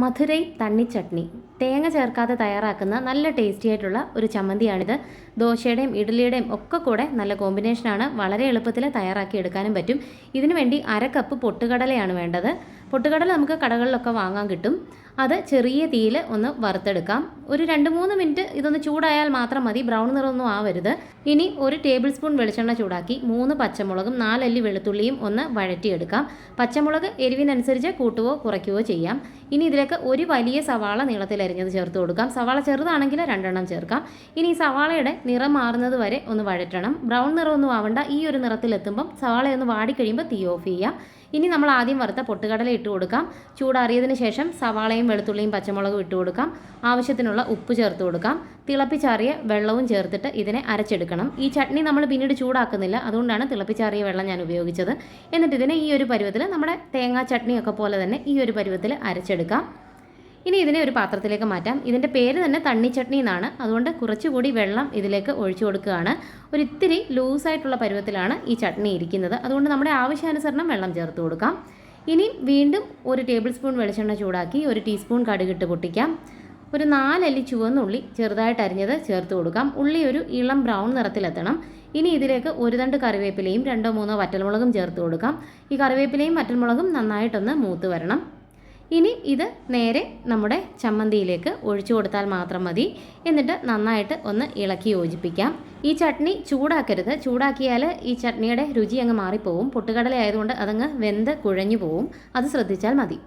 മധുരൈ തണ്ണി തണ്ണിച്ചട്നി. തേങ്ങ ചേർക്കാതെ തയ്യാറാക്കുന്ന നല്ല ടേസ്റ്റി ആയിട്ടുള്ള ഒരു ചമ്മന്തിയാണിത്. ദോശയുടെയും ഇഡ്ഡലിയുടെയും ഒക്കെ കൂടെ നല്ല കോമ്പിനേഷനാണ് വളരെ എളുപ്പത്തിൽ തയ്യാറാക്കി എടുക്കാനും പറ്റും. ഇതിനുവേണ്ടി അര കപ്പ് പൊട്ടുകടലയാണ് വേണ്ടത്. പൊട്ടുകടല നമുക്ക് കടകളിലൊക്കെ വാങ്ങാൻ കിട്ടും. അത് ചെറിയ തീയിൽ ഒന്ന് വറുത്തെടുക്കാം. ഒരു രണ്ട് മൂന്ന് മിനിറ്റ് ഇതൊന്ന് ചൂടായാൽ മാത്രം മതി. ബ്രൗൺ നിറമൊന്നും ആവരുത്. ഇനി ഒരു ടേബിൾ സ്പൂൺ വെളിച്ചെണ്ണ ചൂടാക്കി മൂന്ന് പച്ചമുളകും നാലല്ലി വെളുത്തുള്ളിയും ഒന്ന് വഴറ്റിയെടുക്കാം. പച്ചമുളക് എരിവിനനുസരിച്ച് കൂട്ടുകയോ കുറയ്ക്കുകയോ ചെയ്യാം. ഇനി ഇതിലേക്ക് ഒരു വലിയ സവാള നീളത്തിലരിഞ്ഞത് ചേർത്ത് കൊടുക്കാം. സവാള ചെറുതാണെങ്കിൽ രണ്ടെണ്ണം ചേർക്കാം. ഇനി ഈ സവാളയുടെ നിറം മാറുന്നത് വരെ ഒന്ന് വഴറ്റണം. ബ്രൗൺ നിറമൊന്നും ആവണ്ട. ഈ ഒരു നിറത്തിലെത്തുമ്പം സവാളയൊന്ന് വാടിക്കഴിയുമ്പോൾ തീ ഓഫ് ചെയ്യാം. ഇനി നമ്മൾ ആദ്യം വറുത്ത പൊട്ടുകടല ഇട്ട് കൊടുക്കാം. ചൂടാറിയതിന് ശേഷം സവാളയും വെളുത്തുള്ളിയും പച്ചമുളകും ഇട്ട് കൊടുക്കാം. ആവശ്യത്തിനുള്ള ഉപ്പ് ചേർത്ത് കൊടുക്കാം. തിളപ്പിച്ചാറിയ വെള്ളവും ചേർത്തിട്ട് ഇതിനെ അരച്ചെടുക്കണം. ഈ ചട്നി നമ്മൾ പിന്നീട് ചൂടാക്കുന്നില്ല. അതുകൊണ്ടാണ് തിളപ്പിച്ചാറിയ വെള്ളം ഞാൻ ഉപയോഗിച്ചത്. എന്നിട്ട് ഇതിനെ ഈ ഒരു പരുവത്തിൽ നമ്മുടെ തേങ്ങാ ചട്നിയൊക്കെ പോലെ തന്നെ ഈ ഒരു പരുവത്തിൽ അരച്ചെടുക്കാം. ഇനി ഇതിനെ ഒരു പാത്രത്തിലേക്ക് മാറ്റാം. ഇതിന്റെ പേര് തന്നെ തണ്ണി ചട്നി എന്നാണ്. അതുകൊണ്ട് കുറച്ചുകൂടി വെള്ളം ഇതിലേക്ക് ഒഴിച്ചു കൊടുക്കുകയാണ്. ഒരു ഇത്തിരി ലൂസായിട്ടുള്ള പരുവത്തിലാണ് ഈ ചട്നി ഇരിക്കുന്നത്. അതുകൊണ്ട് നമ്മുടെ ആവശ്യാനുസരണം വെള്ളം ചേർത്ത് കൊടുക്കാം. ഇനി വീണ്ടും ഒരു ടേബിൾ സ്പൂൺ വെളിച്ചെണ്ണ ചൂടാക്കി ഒരു ടീസ്പൂൺ കടുകിട്ട് പൊട്ടിക്കാം. ഒരു നാലല്ലി ചുവന്നുള്ളി ചെറുതായിട്ട് അരിഞ്ഞത് ചേർത്ത് കൊടുക്കാം. ഉള്ളി ഒരു ഇളം ബ്രൗൺ നിറത്തിലെത്തണം. ഇനി ഇതിലേക്ക് ഒരു തണ്ട് കറിവേപ്പിലയും രണ്ടോ മൂന്നോ വറ്റൽമുളകും ചേർത്ത് കൊടുക്കാം. ഈ കറിവേപ്പിലയും വറ്റൽമുളകും നന്നായിട്ടൊന്ന് മൂത്ത് വരണം. ഇനി ഇത് നേരെ നമ്മുടെ ചമ്മന്തിയിലേക്ക് ഒഴിച്ചു കൊടുത്താൽ മാത്രം മതി. എന്നിട്ട് നന്നായിട്ട് ഒന്ന് ഇളക്കി യോജിപ്പിക്കാം. ഈ ചട്നി ചൂടാക്കരുത്. ചൂടാക്കിയാൽ ഈ ചട്നിയുടെ രുചി അങ്ങ് മാറിപ്പോവും. പൊട്ടുകടല ആയതുകൊണ്ട് അതങ്ങ് വെന്ത് കുഴഞ്ഞു പോവും. അത് ശ്രദ്ധിച്ചാൽ മതി.